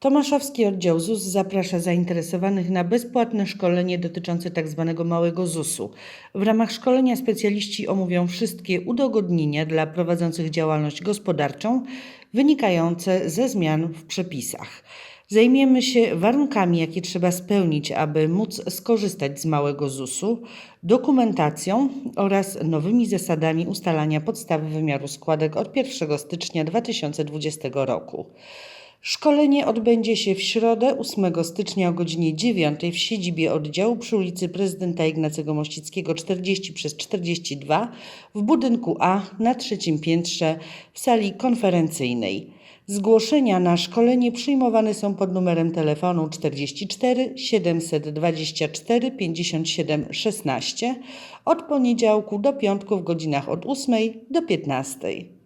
Tomaszowski Oddział ZUS zaprasza zainteresowanych na bezpłatne szkolenie dotyczące tzw. małego ZUS-u. W ramach szkolenia specjaliści omówią wszystkie udogodnienia dla prowadzących działalność gospodarczą wynikające ze zmian w przepisach. Zajmiemy się warunkami, jakie trzeba spełnić, aby móc skorzystać z małego ZUS-u, dokumentacją oraz nowymi zasadami ustalania podstawy wymiaru składek od 1 stycznia 2020 roku. Szkolenie odbędzie się w środę 8 stycznia o godzinie 9 w siedzibie oddziału przy ulicy Prezydenta Ignacego Mościckiego 40 przez 42 w budynku A na trzecim piętrze w sali konferencyjnej. Zgłoszenia na szkolenie przyjmowane są pod numerem telefonu 44 724 57 16 od poniedziałku do piątku w godzinach od 8 do 15.